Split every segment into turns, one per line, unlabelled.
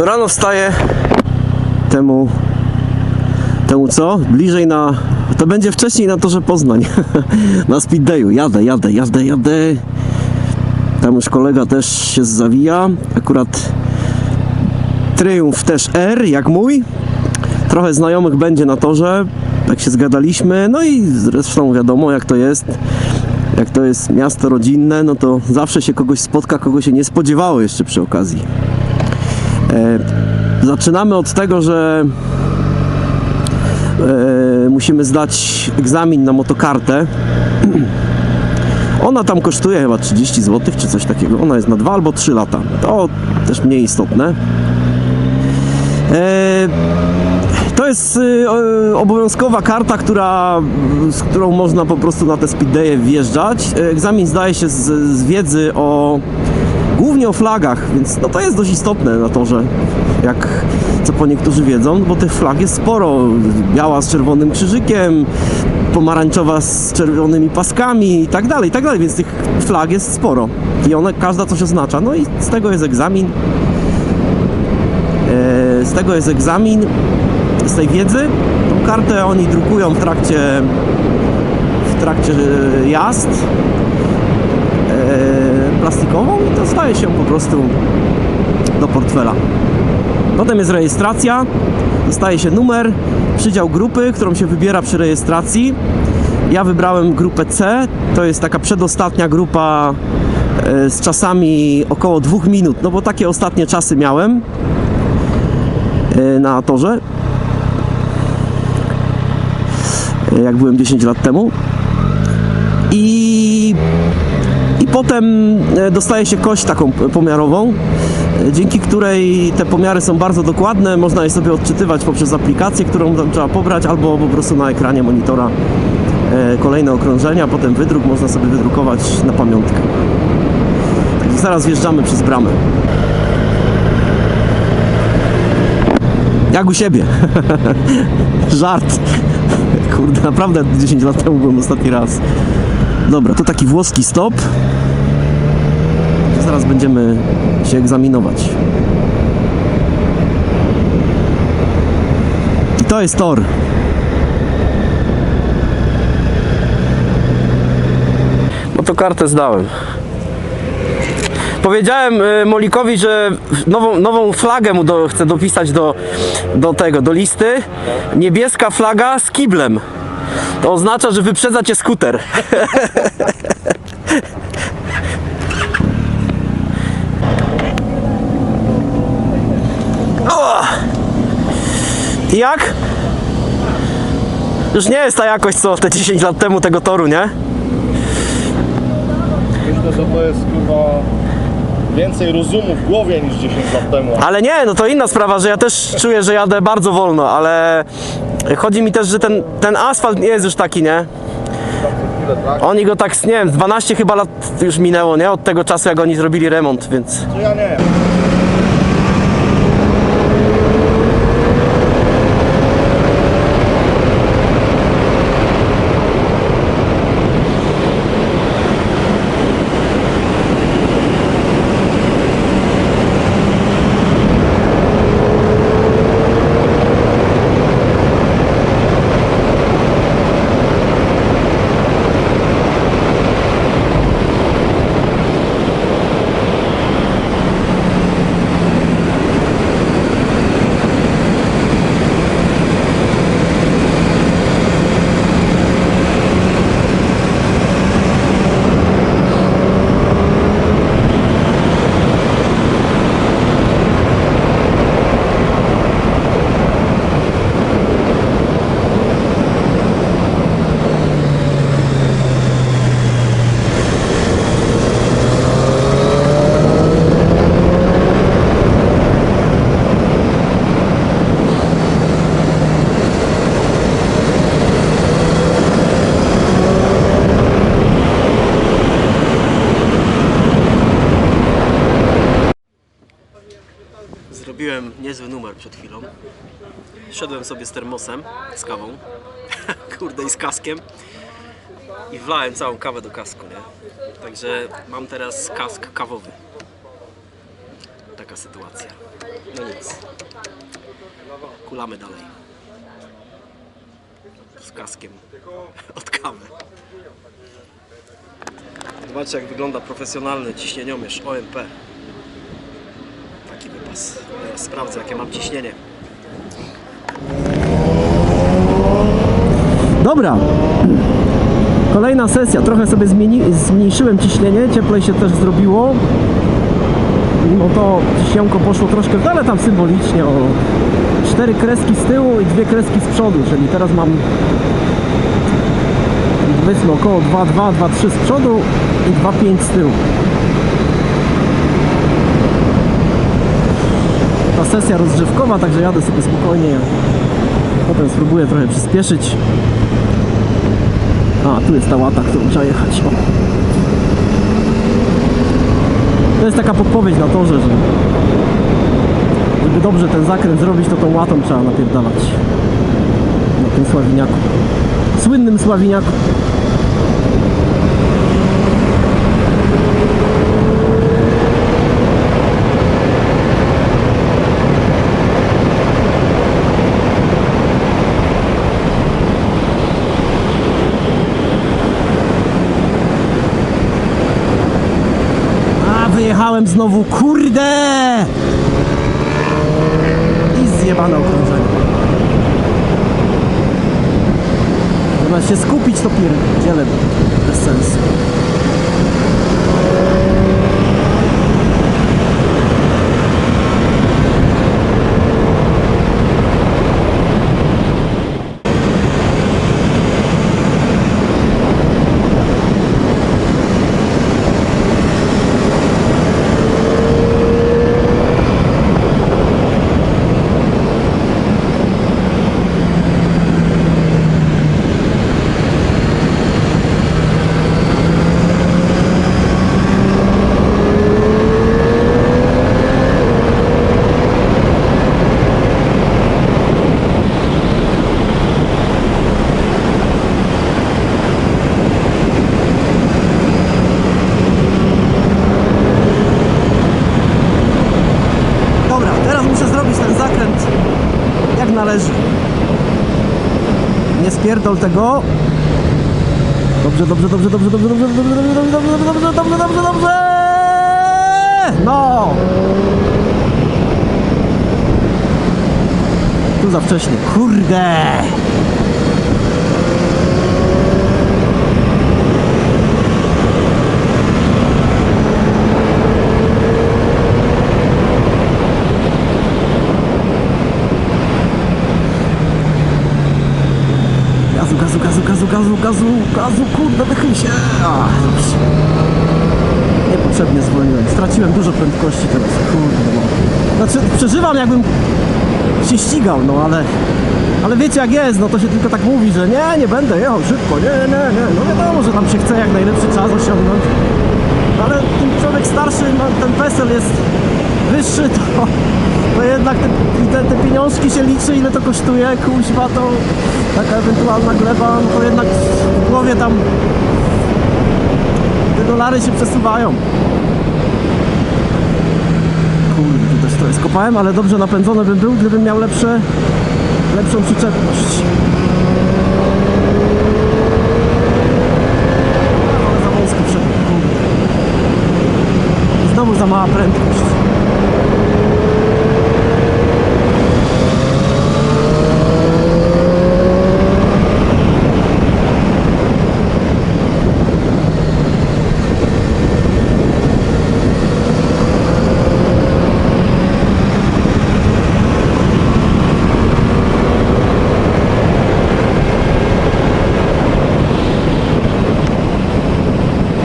To rano wstaję temu temu co? Bliżej na to będzie wcześniej na torze Poznań na speed dayu. Jadę, jadę, jadę, jadę. Tam już kolega też się zawija. Akurat Triumf też R, jak mój. Trochę znajomych będzie na torze, tak się zgadaliśmy. No i zresztą wiadomo, jak to jest. Jak to jest miasto rodzinne, no to zawsze się kogoś spotka, kogo się nie spodziewało jeszcze przy okazji. E, zaczynamy od tego, że e, musimy zdać egzamin na motokartę. Ona tam kosztuje chyba 30 zł czy coś takiego. Ona jest na 2 albo 3 lata. To też mniej istotne. E, To jest y, obowiązkowa karta, która, z którą można po prostu na te speeddaye wjeżdżać. E, Egzamin zdaje się z, z wiedzy o głównie o flagach, więc no to jest dość istotne na torze, jak co po niektórzy wiedzą, bo tych flag jest sporo. Biała z czerwonym krzyżykiem, pomarańczowa z czerwonymi paskami i tak dalej, i tak dalej, więc tych flag jest sporo. I one, każda coś oznacza. No i z tego jest egzamin. E, Z tego jest egzamin, z tej wiedzy. Tą kartę oni drukują w trakcie, w trakcie e, jazd plastikową i dostaje się po prostu do portfela. Potem jest rejestracja, dostaje się numer, przydział grupy, którą się wybiera przy rejestracji. Ja wybrałem grupę C, to jest taka przedostatnia grupa e, z czasami około dwóch minut, no bo takie ostatnie czasy miałem e, na torze. E, Jak byłem 10 lat temu. I, i potem e, dostaje się kość taką pomiarową, e, dzięki której te pomiary są bardzo dokładne. Można je sobie odczytywać poprzez aplikację, którą tam trzeba pobrać, albo po prostu na ekranie monitora e, kolejne okrążenia, potem wydruk można sobie wydrukować na pamiątkę. Także zaraz wjeżdżamy przez bramę. Jak u siebie. Żart. Kurde, naprawdę 10 lat temu byłem ostatni raz. Dobra, to taki włoski stop. Zaraz będziemy się egzaminować. I to jest tor. No to kartę zdałem. Powiedziałem y, Molikowi, że nową, nową flagę mu do, chcę dopisać do, do tego, do listy. Niebieska flaga z kiblem. To oznacza, że wyprzedza cię skuter. O! I Jak? Już nie jest ta jakość co te 10 lat temu tego toru, nie?
Myślę, że to jest chyba więcej rozumu w głowie niż 10 lat temu.
Ale nie, no to inna sprawa, że ja też czuję, że jadę bardzo wolno, ale chodzi mi też, że ten, ten asfalt nie jest już taki, nie? Oni go tak, nie wiem, 12 chyba lat już minęło, nie? Od tego czasu, jak oni zrobili remont, więc...
To ja nie.
Zrobiłem niezły numer przed chwilą. Szedłem sobie z termosem, z kawą, kurde i z kaskiem i wlałem całą kawę do kasku, nie? Także mam teraz kask kawowy. taka sytuacja. No nic. Kulamy dalej. Z kaskiem od kawy. Zobaczcie jak wygląda profesjonalny ciśnieniomierz OMP. Taki wypas. Sprawdzę jakie mam ciśnienie. Dobra. Kolejna sesja. Trochę sobie zmniejszyłem ciśnienie, cieplej się też zrobiło. Mimo to ciśnienko poszło troszkę w tam symbolicznie o cztery kreski z tyłu i dwie kreski z przodu, czyli teraz mam powiedzmy około 2,2, 2,3 z przodu i 2,5 z tyłu. Sesja rozgrzewkowa, także jadę sobie spokojnie. Potem spróbuję trochę przyspieszyć. A, tu jest ta łata, którą trzeba jechać. O. To jest taka podpowiedź na torze, że żeby dobrze ten zakręt zrobić, to tą łatą trzeba napierdalać. Na tym sławiniaku. Słynnym sławiniaku. A, znowu, kurde! I zjebane okrążenie. Zamiast się skupić, to pierdzielę bez sensu. Dobra, teraz muszę zrobić ten zakręt jak należy. Nie spierdol tego. Dobrze, dobrze, dobrze, dobrze, dobrze, dobrze, dobrze, dobrze, dobrze, dobrze, dobrze, dobrze, dobrze, dobrze. No! Tu za wcześnie. Kurde! Gazu, gazu, gazu, gazu, gazu, kurde, wychyl się. A, dobrze. Niepotrzebnie zwolniłem. Straciłem dużo prędkości teraz, kurde. No. Znaczy, przeżywam jakbym się ścigał, no ale... Ale wiecie jak jest, no to się tylko tak mówi, że nie, nie będę jechał szybko, nie, nie, nie. No wiadomo, że tam się chce jak najlepszy czas osiągnąć. Ale im człowiek starszy, no, ten PESEL jest wyższy, to, to jednak te, te, te pieniążki się liczy, ile to kosztuje, kuźwa, to taka ewentualna gleba, no to jednak w głowie tam te dolary się przesuwają. Kurde, też to skopałem, ale dobrze napędzony bym był, gdybym miał lepsze, lepszą przyczepność. Znowu za mała prędkość.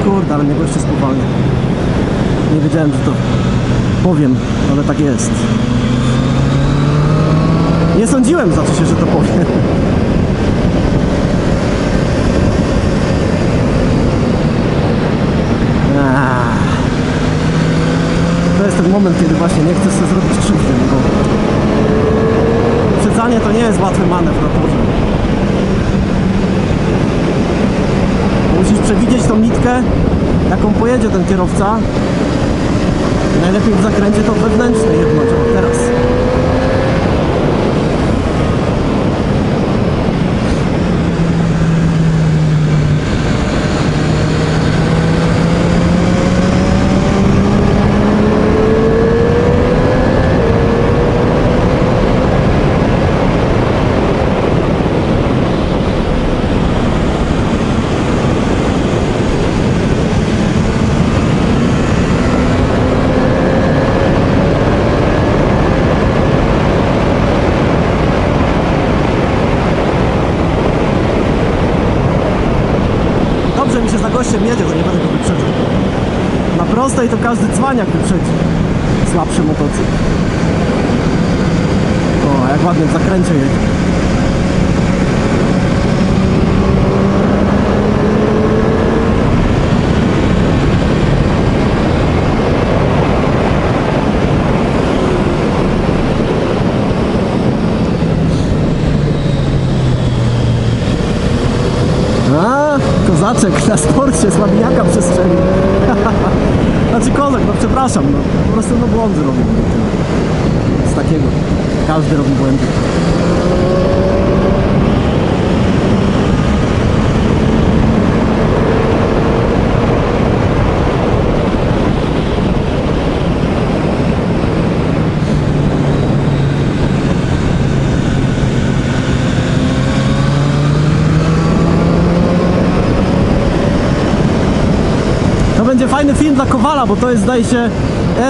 Kurde, ale mnie goście spowalnia. Nie wiedziałem, że to powiem, ale tak jest. Nie sądziłem, znaczy się, że to powiem. Ah. To jest ten moment, kiedy właśnie nie chcesz sobie zrobić krzywdy, bo uprzedzanie to nie jest łatwy manewr na torze. Musisz przewidzieć tą nitkę, jaką pojedzie ten kierowca Najlepiej w zakręcie to wewnętrzne jebnąć, o teraz. Gościem jedzie, to nie będę go wyprzedzał. Na prostej to każdy cwaniak wyprzedzi. Słabszy motocykl. O, jak ładnie w zakręcie jedzie. A, kozaczek na sporcie słabiniaka przestrzelił. znaczy kozak, no przepraszam, no. Po prostu no błądy robił. Z takiego. Każdy robi błędy. To będzie fajny film dla Kowala, bo to jest zdaje się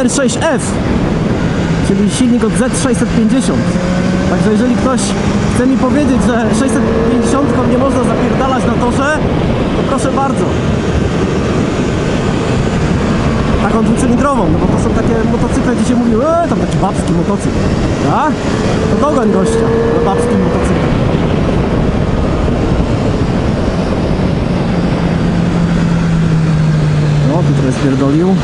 R6F, czyli silnik od Z650. Także jeżeli ktoś chce mi powiedzieć, że 650 nie można zapierdalać na torze, to proszę bardzo. Taką dwucylindrową, no bo to są takie motocykle, gdzie się mówi, e, tam taki babski motocykl. Tak? To dogoń gościa na babskim motocyklu. No, tu trochę spierdolił.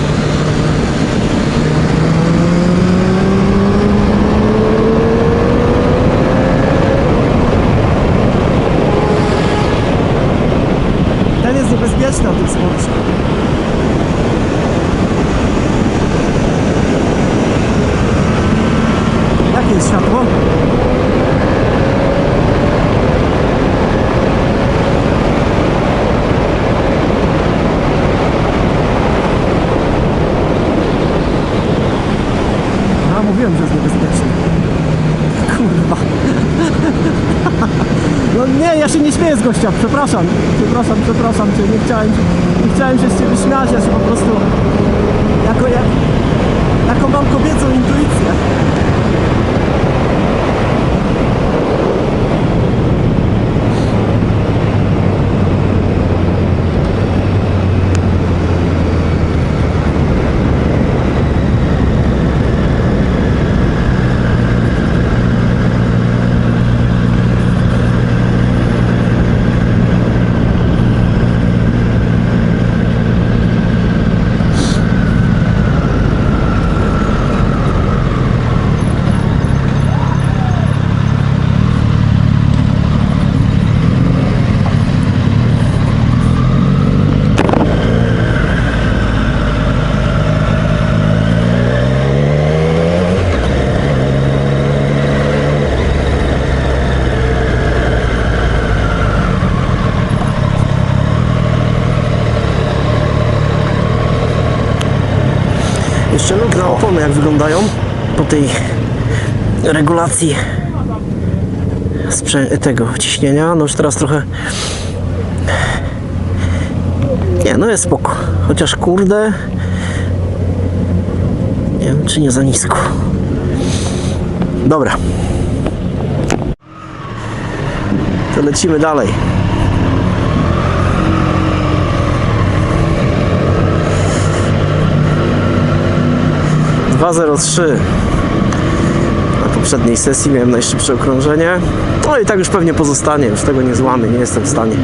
Ten jest niebezpieczny na tym sporcie. Jakie jest światło? A, mówiłem, że jest niebezpieczny. Kurwa. No nie, ja się nie śmieję z gościa, przepraszam. Przepraszam, przepraszam cię, nie chciałem, nie chciałem się z ciebie śmiać, ja się po prostu jako, jak, jaką mam kobiecą intuicję. Jeszcze opony jak wyglądają po tej regulacji tego ciśnienia. No już teraz trochę nie, no jest spoko. Chociaż kurde nie wiem czy nie za nisko. Dobra. To lecimy dalej. 2.03 na poprzedniej sesji miałem najszybsze okrążenie. No i tak już pewnie pozostanie, już tego nie złamię, nie jestem w stanie.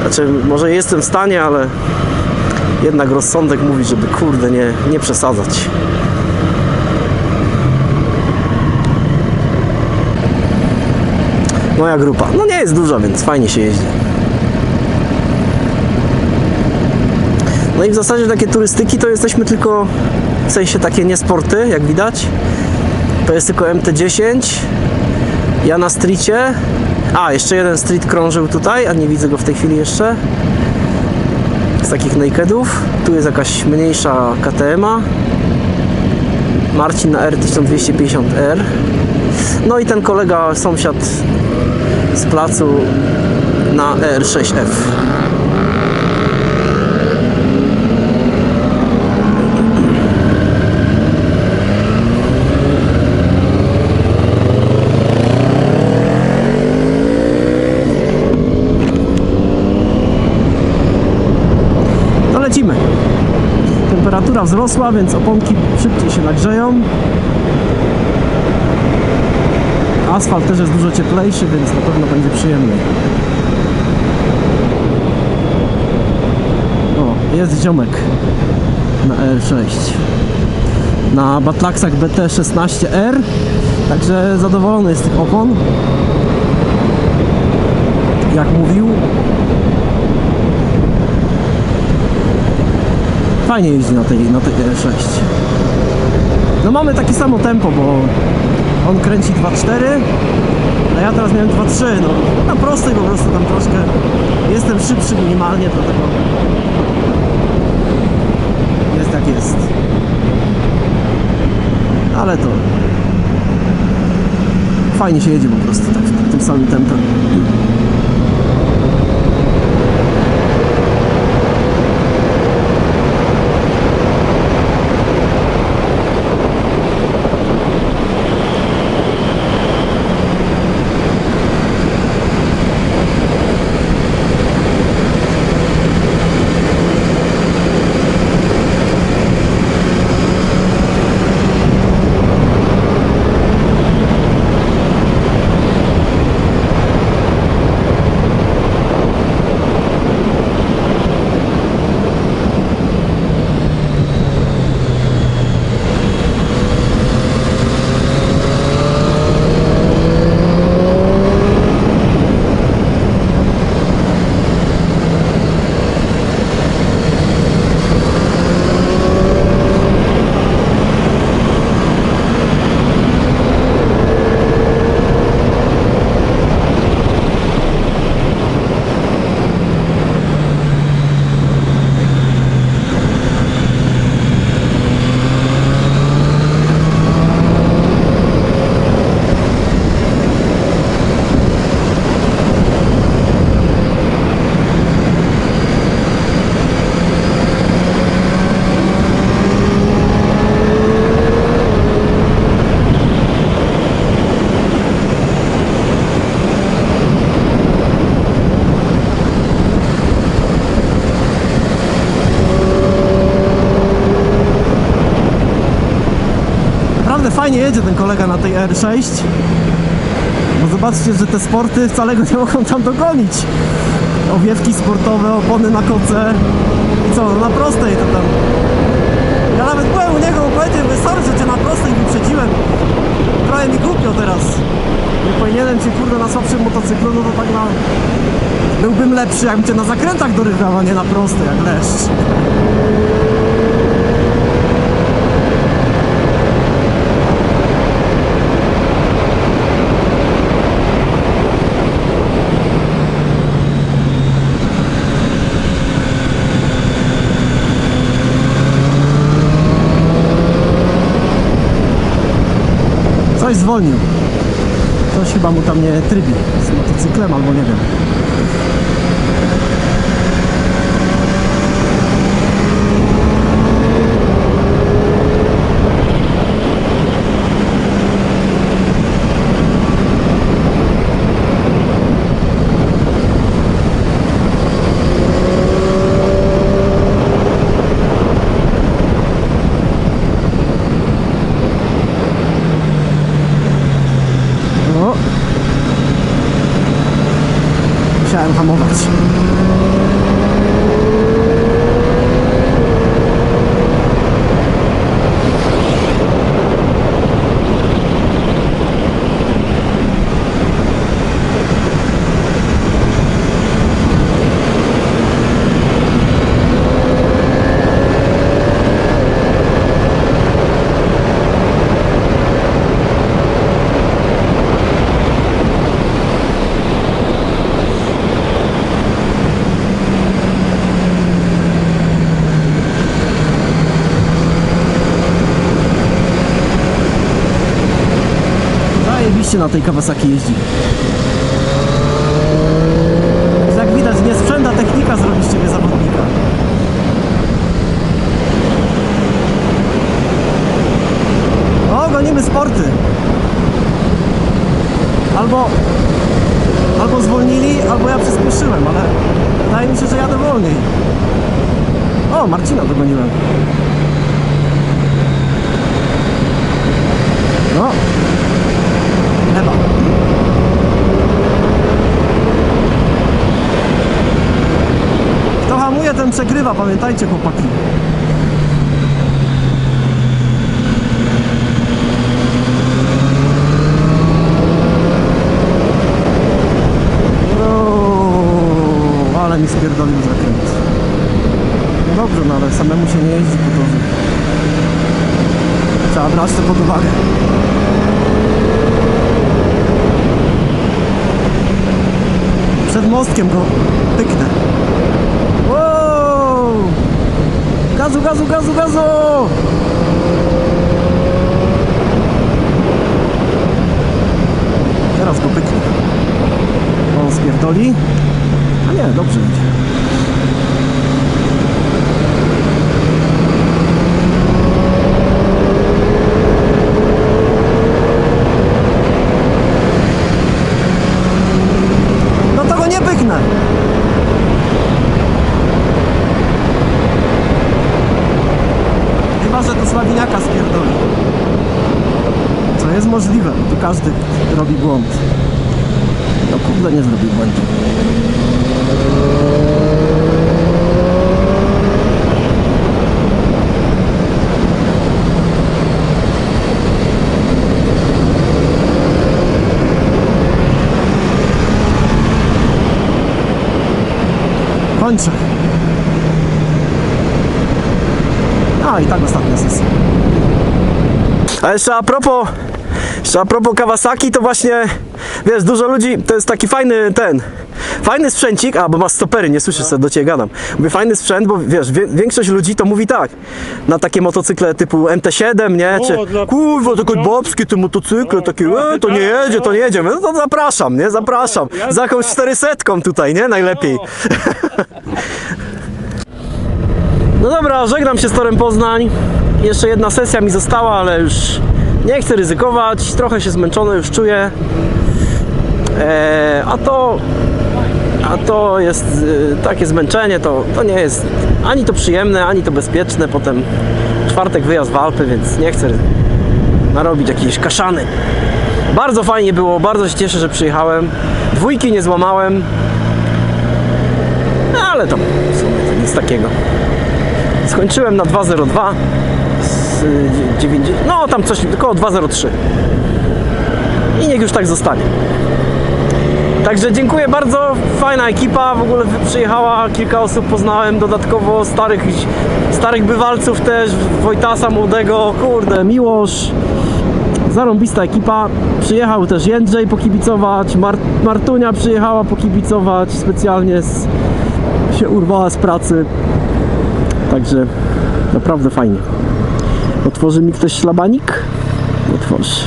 Znaczy może jestem w stanie, ale jednak rozsądek mówi, żeby kurde nie, nie przesadzać. Moja grupa, no nie jest duża, więc fajnie się jeździ. No i w zasadzie takie turystyki to jesteśmy tylko, w sensie takie niesporty, jak widać. To jest tylko MT-10. Ja na streetie. A, jeszcze jeden street krążył tutaj, a nie widzę go w tej chwili jeszcze. Z takich nakedów. Tu jest jakaś mniejsza KTM-a. Marcin na R1250R. No i ten kolega, sąsiad z placu na R6F. To lecimy. Temperatura wzrosła, więc oponki szybciej się nagrzeją. Asfalt też jest dużo cieplejszy, więc na pewno będzie przyjemny. O, jest ziomek na R6. Na Batlaksach BT16R. Także zadowolony jest z tych opon. Jak mówił, fajnie jeździ na tej, na tej R6. No mamy takie samo tempo, bo on kręci 2.4, a ja teraz miałem 2.3, no na prostej po prostu tam troszkę jestem szybszy minimalnie, dlatego jest jak jest. Ale to fajnie się jedzie po prostu tak tym samym tempem. Fajnie jedzie ten kolega na tej R6. Bo zobaczcie, że te sporty wcale go nie mogą tam dogonić. Owiewki sportowe, opony na koce. I co, na prostej to tam. Ja nawet byłem u niego, powiedziałem, sorry, że cię na prostej wyprzedziłem. Trochę mi głupio teraz. Nie powinienem cię kurde na słabszym motocyklu, no to tak na... Byłbym lepszy, jakbym cię na zakrętach dorywał, a nie na prostej, jak leszcz. Coś zwolnił. Coś chyba mu tam nie trybi z motocyklem albo nie wiem. O. się na tej Kawasaki jeździ. Jak widać, nie sprzęta technika zrobi z ciebie zawodnika. O, gonimy sporty. Albo, albo zwolnili, albo ja przyspieszyłem, ale wydaje mi się, że jadę wolniej. O, Marcina dogoniłem. No. Chyba. Kto hamuje, ten przegrywa, pamiętajcie chłopaki. O, ale mi spierdolił zakręt. No dobrze, no ale samemu się nie jeździ po torze. Trzeba brać to pod uwagę. Przed mostkiem go pyknę. Gazu, gazu, gazu, gazu! Teraz go pyknę. On spierdoli. A nie, dobrze idzie. No to go nie pyknę. Chyba, że to Sławiniaka spierdoli. Co jest możliwe, tu każdy robi błąd. No kurde, nie zrobił błędu. Kończę. A i tak ostatnia sesja. A jeszcze a propos, jeszcze a propos Kawasaki, to właśnie, wiesz, dużo ludzi, to jest taki fajny ten, fajny sprzęcik, a bo masz stopery, nie słyszysz, co do ciebie gadam. Mówię fajny sprzęt, bo wiesz, wie, większość ludzi to mówi tak, na takie motocykle typu MT7, nie, czy
O, dla-
kurwa, takie babskie te motocykle, takie, e, to nie jedzie, to nie jedzie, no to zapraszam, nie, zapraszam, za jakąś 400 tutaj, nie, najlepiej. No dobra, żegnam się z Torem Poznań. Jeszcze jedna sesja mi została, ale już nie chcę ryzykować. Trochę się zmęczony już czuję. Eee, a to a to jest y, takie zmęczenie, to, to nie jest ani to przyjemne, ani to bezpieczne. Potem czwartek wyjazd w Alpy, więc nie chcę narobić jakiejś kaszany. Bardzo fajnie było, bardzo się cieszę, że przyjechałem. Dwójki nie złamałem. Ale to w sumie to nic takiego. Skończyłem na 2.02 z y, 90, no tam coś około 2.03 i niech już tak zostanie. Także dziękuję bardzo, fajna ekipa, w ogóle przyjechała, kilka osób poznałem dodatkowo, starych, starych bywalców też, Wojtasa młodego, kurde, Miłosz, zarąbista ekipa, przyjechał też Jędrzej pokibicować, Mar Martunia przyjechała pokibicować, specjalnie z, się urwała z pracy, Także naprawdę fajnie. Otworzy mi ktoś szlabanik? Otworzy.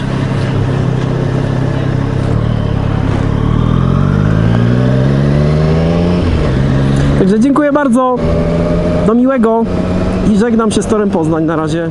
Także dziękuję bardzo. Do miłego i żegnam się z Torem Poznań na razie.